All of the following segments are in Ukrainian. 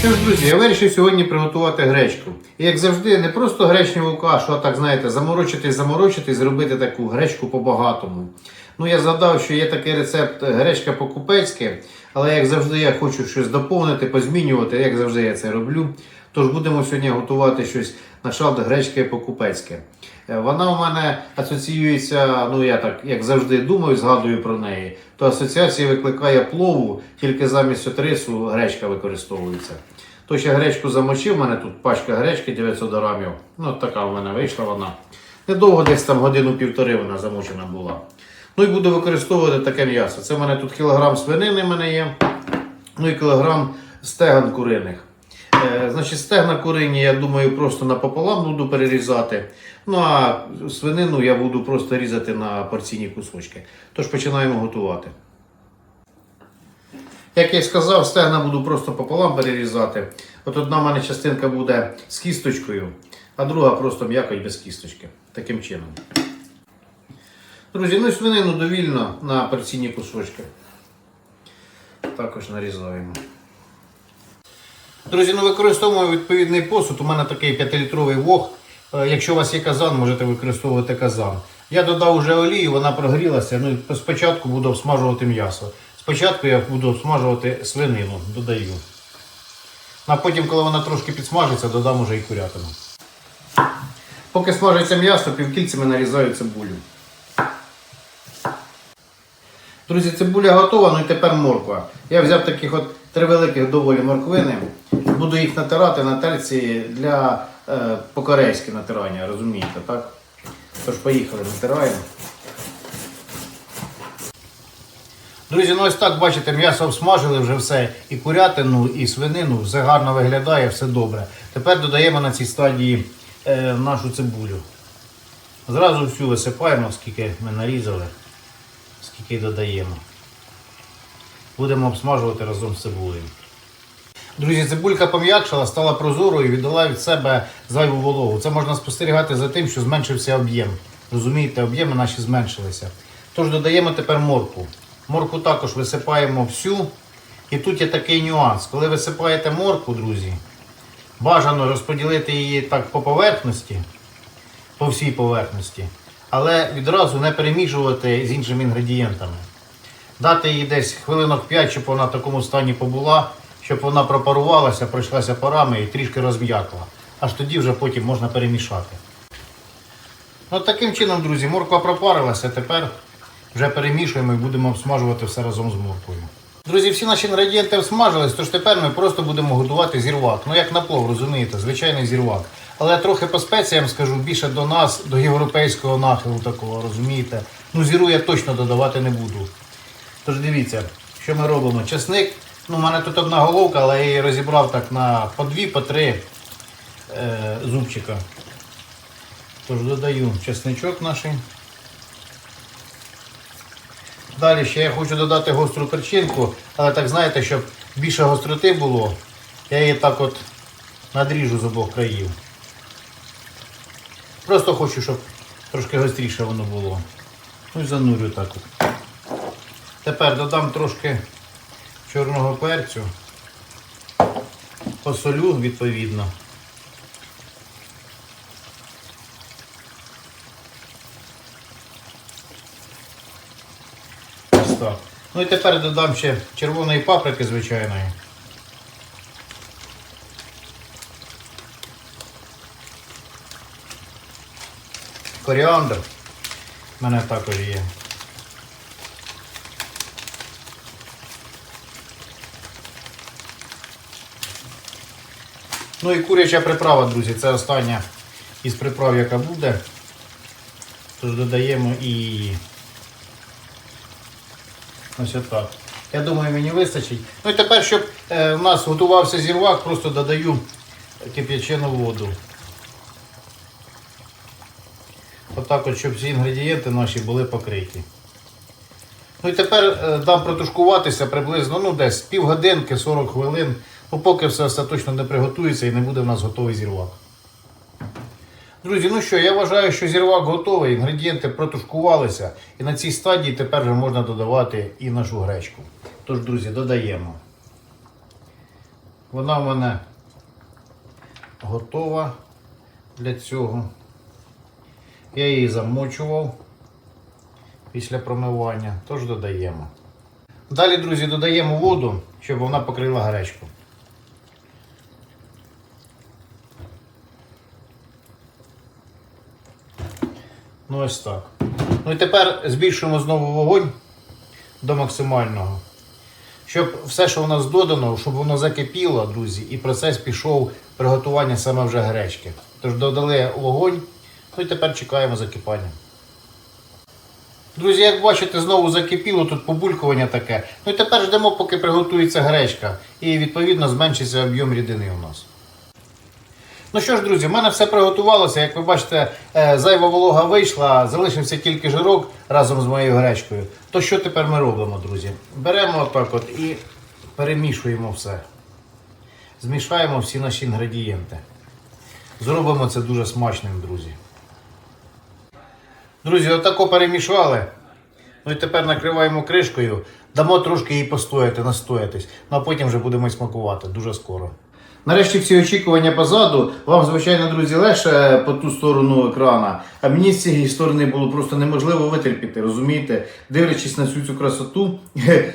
Що ж, друзі, я вирішив сьогодні приготувати гречку. І як завжди, не просто гречневу кашу, а так, знаєте, заморочити, заморочити, зробити таку гречку по-багатому. Ну, я згадав, що є такий рецепт гречка по-купецьки, але як завжди, я хочу щось доповнити, позмінювати, як завжди я це роблю. Тож будемо сьогодні готувати щось на шалт гречки по-купецьки. Е, Вона у мене асоціюється, ну я так як завжди думаю, згадую про неї, то асоціація викликає плову, тільки замість рису гречка використовується. То ще гречку замочив, у мене тут пачка гречки 900 грамів. Ну така у мене вийшла вона. Недовго десь там годину-півтори вона замочена була. Ну і буду використовувати таке м'ясо. Це в мене тут кілограм свинини в мене є, ну і кілограм стеган куриних. Е, Значить, стегна курині, я думаю, просто напополам буду перерізати. Ну а свинину я буду просто різати на порційні кусочки. Тож починаємо готувати. Як я й сказав, стегна буду просто пополам перерізати. От одна в мене частинка буде з кісточкою, а друга просто м'яко і без кісточки. Таким чином. Друзі, ну і свинину довільно на порційні кусочки. Також нарізаємо. Друзі, ну використовуємо відповідний посуд. У мене такий 5-літровий вог. Е, Якщо у вас є казан, можете використовувати казан. Я додав уже олію, вона прогрілася. Ну, спочатку буду обсмажувати м'ясо. Спочатку я буду обсмажувати свинину, додаю. А потім, коли вона трошки підсмажиться, додам уже і курятину. Поки смажиться м'ясо, півкільцями нарізаю цибулю. Друзі, цибуля готова, ну і тепер морква. Я взяв таких от три великих доволі морквини. Буду їх натирати на терці для е, по-корейськи натирання, розумієте, так? Тож поїхали, натираємо. Друзі, ну ось так бачите, м'ясо обсмажили вже все. І курятину, і свинину, все гарно виглядає, все добре. Тепер додаємо на цій стадії е, нашу цибулю. Зразу всю висипаємо, скільки ми нарізали, скільки й додаємо. Будемо обсмажувати разом з цибулею. Друзі, цибулька пом'якшала, стала прозорою і віддала від себе зайву вологу. Це можна спостерігати за тим, що зменшився об'єм. Розумієте, об'єми наші зменшилися. Тож додаємо тепер морку. Морку також висипаємо всю. І тут є такий нюанс. Коли висипаєте морку, друзі, бажано розподілити її так по поверхності, по всій поверхності, але відразу не перемішувати з іншими інгредієнтами. Дати їй десь хвилинок 5, щоб вона в такому стані побула, щоб вона пропарувалася, пройшлася парами і трішки розм'якла. Аж тоді вже потім можна перемішати. От таким чином, друзі, морква пропарилася, тепер вже перемішуємо і будемо обсмажувати все разом з морквою. Друзі, всі наші інгредієнти всмажились, тож тепер ми просто будемо готувати зірвак. Ну як на плов, розумієте, звичайний зірвак. Але трохи по спеціям скажу, більше до нас, до європейського нахилу такого, розумієте. Ну, зіру я точно додавати не буду. Тож дивіться, що ми робимо. Чесник, ну, у мене тут одна головка, але я її розібрав так на по дві, по три е, зубчика. Тож додаю чесничок наш. Далі ще я хочу додати гостру перчинку, але так знаєте, щоб більше гостроти було, я її так от надріжу з обох країв. Просто хочу, щоб трошки гостріше воно було. Ну і занурю так от. Тепер додам трошки чорного перцю, посолю відповідно. Так. Ну і тепер додам ще червоної паприки звичайної. Коріандр в мене також є. Ну і куряча приправа, друзі, це остання із приправ, яка буде. Тож додаємо і її. Ось отак. Я думаю, мені вистачить. Ну і тепер, щоб е, у нас готувався зірвак, просто додаю кип'ячену воду. Отак от, щоб всі інгредієнти наші були покриті. Ну і тепер е, дам протушкуватися приблизно ну, десь півгодинки, 40 хвилин, ну, поки все остаточно не приготується і не буде в нас готовий зірвак. Друзі, ну що, я вважаю, що зірвак готовий, інгредієнти протушкувалися, і на цій стадії тепер вже можна додавати і нашу гречку. Тож, друзі, додаємо. Вона в мене готова для цього. Я її замочував після промивання, тож додаємо. Далі, друзі, додаємо воду, щоб вона покрила гречку. Ну ось так. Ну і тепер збільшуємо знову вогонь до максимального. Щоб все, що у нас додано, щоб воно закипіло, друзі, і процес пішов приготування саме вже гречки. Тож додали вогонь, ну і тепер чекаємо закипання. Друзі, як бачите, знову закипіло, тут побулькування таке. Ну і тепер ждемо, поки приготується гречка. І відповідно зменшиться об'єм рідини у нас. Ну що ж, друзі, в мене все приготувалося. Як ви бачите, е, зайва волога вийшла, залишився тільки жирок разом з моєю гречкою. То що тепер ми робимо, друзі? Беремо отак от і перемішуємо все. Змішаємо всі наші інгредієнти. Зробимо це дуже смачним, друзі. Друзі, отако перемішали. Ну і тепер накриваємо кришкою, дамо трошки її постояти, настоятись. Ну а потім вже будемо смакувати дуже скоро. Нарешті всі очікування позаду. Вам, звичайно, друзі, легше по ту сторону екрана. А мені з цієї сторони було просто неможливо витерпіти, розумієте? Дивлячись на всю цю красоту,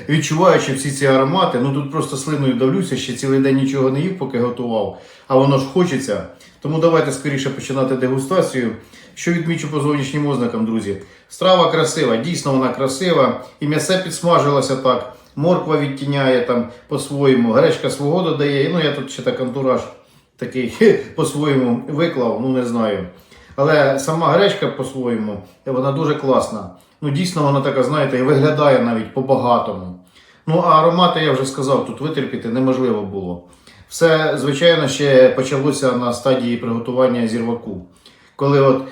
відчуваючи всі ці аромати, ну тут просто слиною давлюся, ще цілий день нічого не їв, поки готував, а воно ж хочеться. Тому давайте скоріше починати дегустацію. Що відмічу по зовнішнім ознакам, друзі. Страва красива, дійсно вона красива. І м'ясе підсмажилося так. Морква відтіняє там по-своєму, гречка свого додає. Ну я тут ще так антураж такий по-своєму виклав, ну не знаю. Але сама гречка по-своєму, вона дуже класна. Ну дійсно вона така, знаєте, і виглядає навіть по-багатому. Ну а аромати, я вже сказав, тут витерпіти неможливо було. Все, звичайно, ще почалося на стадії приготування зірваку. Коли от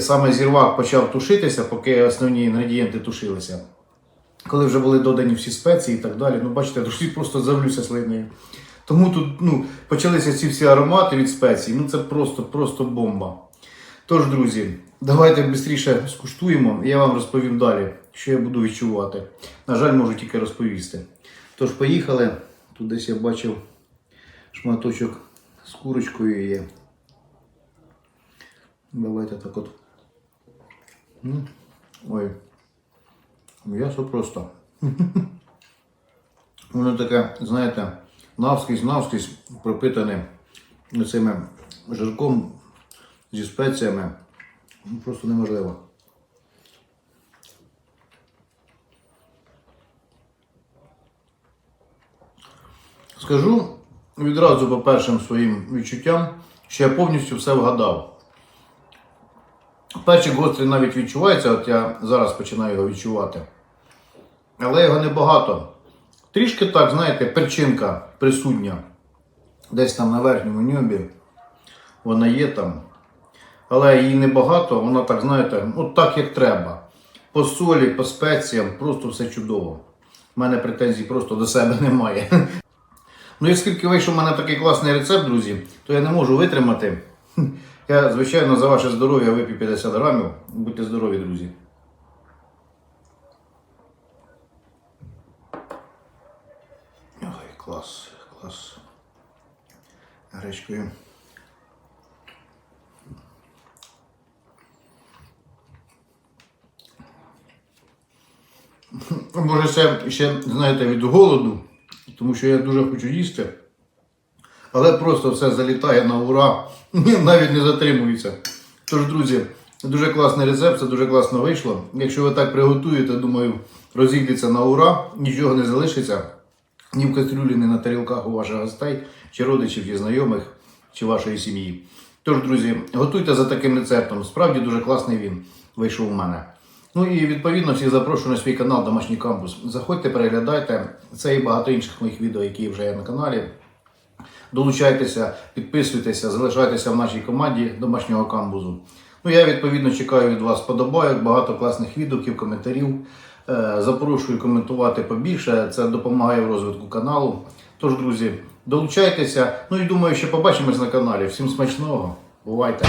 саме зірвак почав тушитися, поки основні інгредієнти тушилися. Коли вже були додані всі спеції і так далі, ну бачите, я трошки просто завлюся слиною. Тому тут ну, почалися ці всі аромати від спецій. Ну це просто, просто бомба. Тож, друзі, давайте швидше скуштуємо, і я вам розповім далі, що я буду відчувати. На жаль, можу тільки розповісти. Тож, поїхали. Тут десь я бачив шматочок з курочкою є. Давайте так от. Ой. М'ясо просто. Воно таке, знаєте, навскрізь, навскрізь пропитане цими жирком зі спеціями. Ну, Просто неможливо. Скажу відразу по першим своїм відчуттям, що я повністю все вгадав. Перчик гострий навіть відчувається, от я зараз починаю його відчувати. Але його небагато. Трішки так, знаєте, перчинка присутня. Десь там на верхньому ньобі. Вона є там. Але її небагато, вона так, знаєте, от так як треба. По солі, по спеціям, просто все чудово. У мене претензій просто до себе немає. Ну, і оскільки вийшов у мене такий класний рецепт, друзі, то я не можу витримати. Я, звичайно, за ваше здоров'я вип'ю 50 грамів. Будьте здорові, друзі. Ой, клас, клас. Гречкою. Може, це ще, знаєте, від голоду, тому що я дуже хочу їсти. Але просто все залітає на ура, навіть не затримується. Тож, друзі, дуже класний рецепт, це дуже класно вийшло. Якщо ви так приготуєте, думаю, розійдеться на ура, нічого не залишиться ні в кастрюлі, ні на тарілках у ваших гостей, чи родичів, чи знайомих, чи вашої сім'ї. Тож, друзі, готуйте за таким рецептом. Справді дуже класний він вийшов у мене. Ну і відповідно всіх запрошую на свій канал Домашній кампус. Заходьте, переглядайте це і багато інших моїх відео, які вже є на каналі. Долучайтеся, підписуйтеся, залишайтеся в нашій команді домашнього камбузу. Ну, я відповідно чекаю від вас подобайок, багато класних відгуків, коментарів. Е, Запрошую коментувати побільше. Це допомагає в розвитку каналу. Тож, друзі, долучайтеся. Ну і думаю, що побачимось на каналі. Всім смачного. Бувайте!